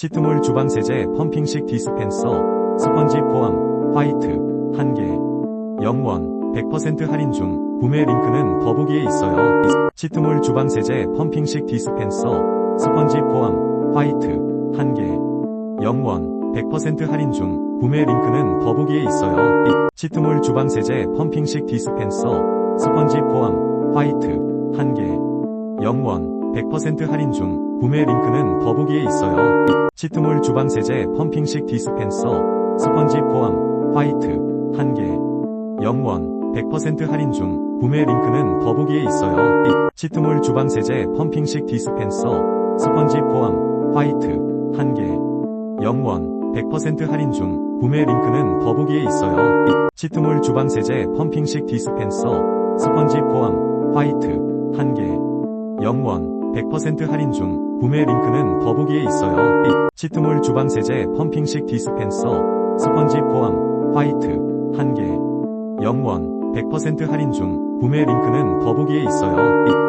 치트몰 주방세제 펌핑식 디스펜서 스펀지 포함 화이트 1개 0원 100% 할인 중 구매 링크는 더보기에 있어요. 치트몰 주방세제 펌핑식 디스펜서 스펀지 포함 화이트 1개 0원 100% 할인 중 구매 링크는 더보기에 있어요. 치트몰 주방세제 펌핑식 디스펜서 스펀지 포함 화이트 1개 0원 100% 할인 중 구매 링크는 더보기에 있어요. 치트몰 주방세제 펌핑식 디스펜서 스펀지 포함 화이트 1개 0원 100% 할인 중 구매 링크는 더보기에 있어요. 치트몰 주방세제 펌핑식 디스펜서 스펀지 포함 화이트 1개 0원 100% 할인 중 구매 링크는 더보기에 있어요. 치트몰 주방세제 펌핑식 디스펜서 스펀지 포함 화이트 1개 0원 100% 할인 중 구매 링크는 더보기에 있어요. 치트몰 주방세제 펌핑식 디스펜서 스펀지 포함 화이트 1개 0원 100% 할인 중 구매 링크는 더보기에 있어요.